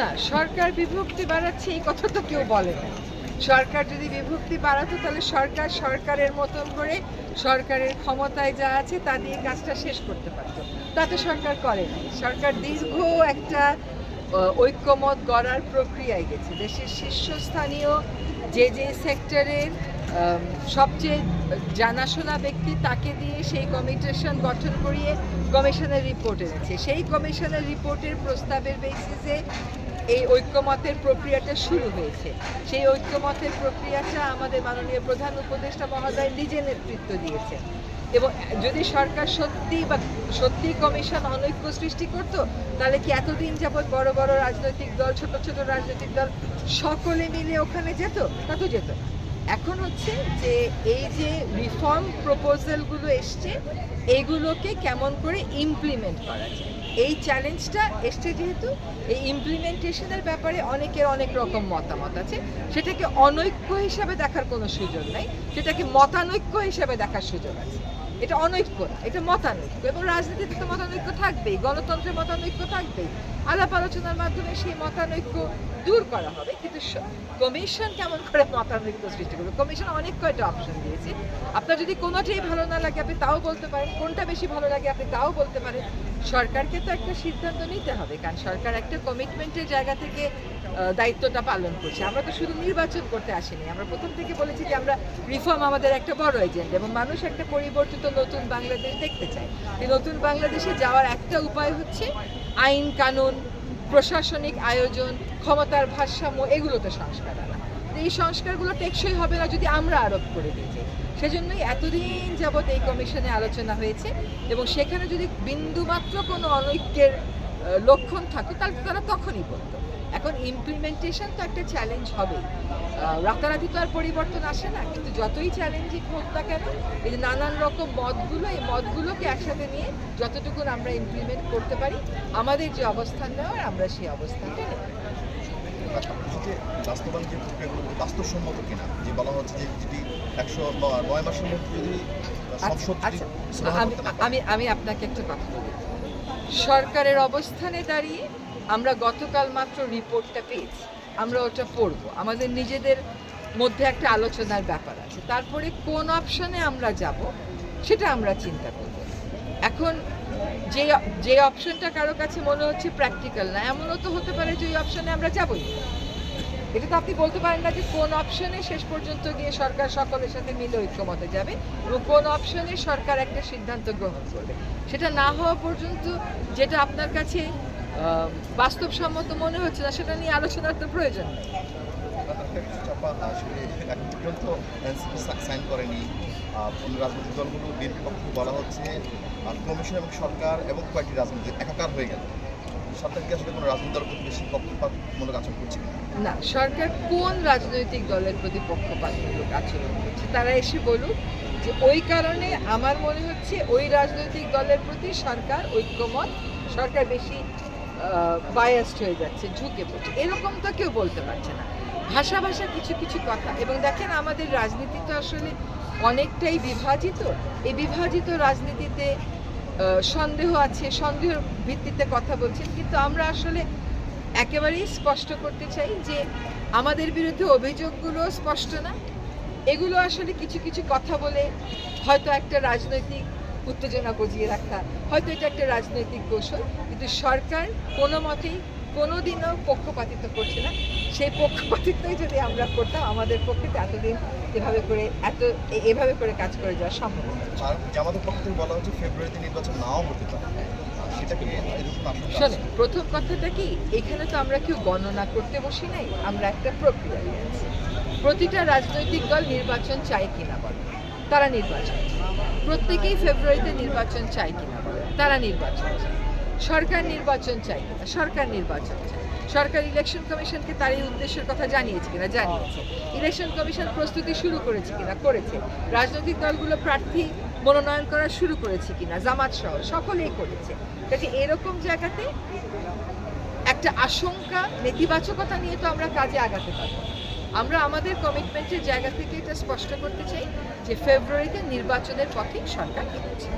না, সরকার বিভক্তি বাড়াচ্ছে এই কথা তো কেউ বলে না। সরকার যদি বিভক্তি বাড়াতো, তাহলে সরকার সরকারের মতন করে সরকারের ক্ষমতায় যা আছে তা দিয়ে কাজটা শেষ করতে পারতো। তাতে সরকার করে না। সরকার দীর্ঘ একটা ঐক্যমত গড়ার প্রক্রিয়ায় গেছে। দেশের শীর্ষস্থানীয় যে যে সেক্টরের সবচেয়ে জানাশোনা ব্যক্তি, তাকে দিয়ে সেই কমিশন গঠন করিয়ে কমিশনের রিপোর্ট এনেছে। সেই কমিশনের রিপোর্টের প্রস্তাবের বেসিসে এই ঐক্যমতের প্রক্রিয়াটা শুরু হয়েছে। সেই ঐক্যমতের প্রক্রিয়াটা আমাদের মাননীয় প্রধান উপদেষ্টা মহোদয় নিজে নেতৃত্ব দিয়েছে এবং যদি সরকার সত্যি বা সত্যি কমিশন অনৈক্য সৃষ্টি করত, তাহলে কি এতদিন যাবৎ বড় বড় রাজনৈতিক দল, ছোট ছোট রাজনৈতিক দল সকলে মিলে ওখানে যেত? তা তো যেত। এখন হচ্ছে যে এই যে রিফর্ম প্রপোজালগুলো এসছে, এগুলোকে কেমন করে ইমপ্লিমেন্ট করা যায়? এই চ্যালেঞ্জটা এসছে যেহেতু, এই ইমপ্লিমেন্টেশনের ব্যাপারে অনেকের অনেক রকম মতামত আছে। সেটাকে অনৈক্য হিসাবে দেখার কোনো সুযোগ নাই, সেটাকে মতানৈক্য হিসাবে দেখার সুযোগ আছে। এটা অনৈক্য, এটা মতানৈক্য। এবং রাজনীতিতে তো মতানৈক্য থাকবেই, গণতন্ত্রের মতানৈক্য থাকবেই। আলাপ আলোচনার মাধ্যমে সেই মতানৈক্য দূর করা হবে। কিন্তু কমিশন কেমন করে মতানৈক্য সৃষ্টি করবে? কমিশন অনেক কয়টা অপশন দিয়েছে। আপনার যদি কোনোটাই ভালো না লাগে, আপনি তাও বলতে পারেন। কোনটা বেশি ভালো লাগে, আপনি তাও বলতে পারেন। সরকারকে তো একটা সিদ্ধান্ত নিতে হবে, কারণ সরকার একটা কমিটমেন্টের জায়গা থেকে দায়িত্বটা পালন করছে। আমরা তো শুধু নির্বাচন করতে আসিনি। আমরা প্রথম থেকে বলেছি যে আমরা রিফর্ম আমাদের একটা বড় এজেন্ডা এবং মানুষ একটা পরিবর্তিত নতুন বাংলাদেশ দেখতে চাই। এই নতুন বাংলাদেশে যাওয়ার একটা উপায় হচ্ছে আইন, কানুন, প্রশাসনিক আয়োজন, ক্ষমতার ভারসাম্য, এগুলোতে সংস্কার আনা। তো এই সংস্কারগুলো টেকসই হবে না যদি আমরা আরোপ করে দিই। সেজন্যই এতদিন যাবৎ এই কমিশনে আলোচনা হয়েছে এবং সেখানে যদি বিন্দুমাত্র কোনো অনৈক্যের লক্ষণ থাকতো তাহলে তারা তখনই বলতো। এখন ইমপ্লিমেন্টেশন তো একটা চ্যালেঞ্জ আহ, রাতারাতি তো আর পরিবর্তন আসে না কিন্তু যতই চ্যালেঞ্জিং হোক না কেন এই যে নানান রকম মতগুলো এই মতগুলোকে একসাথে নিয়ে যতটুকু আমরা ইমপ্লিমেন্ট করতে পারি আমাদের যে অবস্থান নেওয়ার আমরা সেই অবস্থানটা যে বাস্তবায়ন যে প্রক্রিয়াগুলো বাস্তবসম্মত কিনা? যে বলা হচ্ছে যে যেটি একশো নয় মাসের মধ্যে যদি আচ্ছা আচ্ছা আমি আমি আপনাকে একটা কথা বলি। সরকারের অবস্থানে দাঁড়িয়ে আমরা গতকাল মাত্র রিপোর্টটা পেয়েছি। আমরা ওটা পড়ব। আমাদের নিজেদের মধ্যে একটা আলোচনার ব্যাপার আছে। তারপরে কোন অপশনে আমরা যাব, সেটা আমরা চিন্তা করব। এখন যে যে অপশনটা কারও কাছে মনে হচ্ছে প্র্যাকটিক্যাল না, এমনও তো হতে পারে যে ওই অপশনে আমরা যাবই। এটা তো আপনি বলতে পারেন না যে কোন অপশনে শেষ পর্যন্ত গিয়ে সরকার সকলের সাথে মিলে ঐক্যমতে যাবে এবং কোন অপশনে সরকার একটা সিদ্ধান্ত গ্রহণ করবে। সেটা না হওয়া পর্যন্ত যেটা আপনার কাছে বাস্তবসম্মত মনে হচ্ছে না, সেটা নিয়ে আলোচনার তো প্রয়োজন করেনি রাজনৈতিক দলগুলো পক্ষ বলা হচ্ছে কমিশন এবং সরকার এবং কয়েকটি একাকার হয়ে গেল আসলে কোনো রাজনৈতিক করছে না, সরকার কোন রাজনৈতিক দলের প্রতি পক্ষপাতমূলক আচরণ করছে, তারা এসে বলুক যে ওই কারণে আমার মনে হচ্ছে ওই রাজনৈতিক দলের প্রতি সরকার ঐক্যমত, সরকার বেশি বায়াসড হয়ে যাচ্ছে, ঝুঁকে পড়ছে। এরকম তো কেউ বলতে পারছে না। ভাষা ভাষা কিছু কিছু কথা। এবং দেখেন, আমাদের রাজনীতি তো আসলে অনেকটাই বিভাজিত। এই বিভাজিত রাজনীতিতে সন্দেহ আছে, সন্দেহের ভিত্তিতে কথা বলছেন। কিন্তু আমরা আসলে একেবারেই স্পষ্ট করতে চাই যে, আমাদের বিরুদ্ধে অভিযোগগুলো স্পষ্ট না। এগুলো আসলে কিছু কিছু কথা বলে হয়তো একটা রাজনৈতিক উত্তেজনা বজিয়ে রাখা। হয়তো এটা একটা রাজনৈতিক কৌশল কিন্তু সরকার কোনো মতেই কোনো দিনও পক্ষপাতিত্ব করছে না। সেই পক্ষপাতিত্বই যদি আমরা করতাম আমাদের পক্ষে এতদিন এভাবে করে এত এভাবে করে কাজ করে যাওয়া সম্ভব জামাতের পক্ষ থেকে বলা হচ্ছে ফেব্রুয়ারিতে নির্বাচন নাও হতে পারে। প্রথম কথাটা কি? এখানে তো আমরা কেউ গণনা করতে বসি নাই আমরা একটা প্রক্রিয়ায় আছি। প্রতিটা রাজনৈতিক দল নির্বাচন চায় কিনা বলে? তারা নির্বাচন প্রত্যেকেই ফেব্রুয়ারিতে নির্বাচন চাই কিনা তারা নির্বাচন সরকার নির্বাচন চাই কিনা? সরকার নির্বাচন চায়। সরকার ইলেকশন কমিশনকে তার এই উদ্দেশ্যের কথা জানিয়েছে কিনা? জানিয়েছে। ইলেকশন কমিশন প্রস্তুতি শুরু করেছে কিনা? করেছে। রাজনৈতিক দলগুলো প্রার্থী মনোনয়ন করা শুরু করেছে কিনা? জামাত সহ সকলেই করেছে। কাজে এরকম জায়গাতে একটা আশঙ্কা, নেতিবাচকতা নিয়ে তো আমরা কাজে আগাতে পারব। আমরা আমাদের কমিটমেন্টের জায়গা থেকে এটা স্পষ্ট করতে চাই যে ফেব্রুয়ারিতে নির্বাচনের পথেই সরকার এগোচ্ছে।